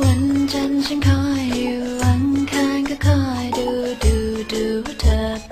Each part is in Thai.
วันจันทร์ฉันคอยอยู่วันค้างก็คอยดูดูดูเธอ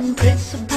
Prince of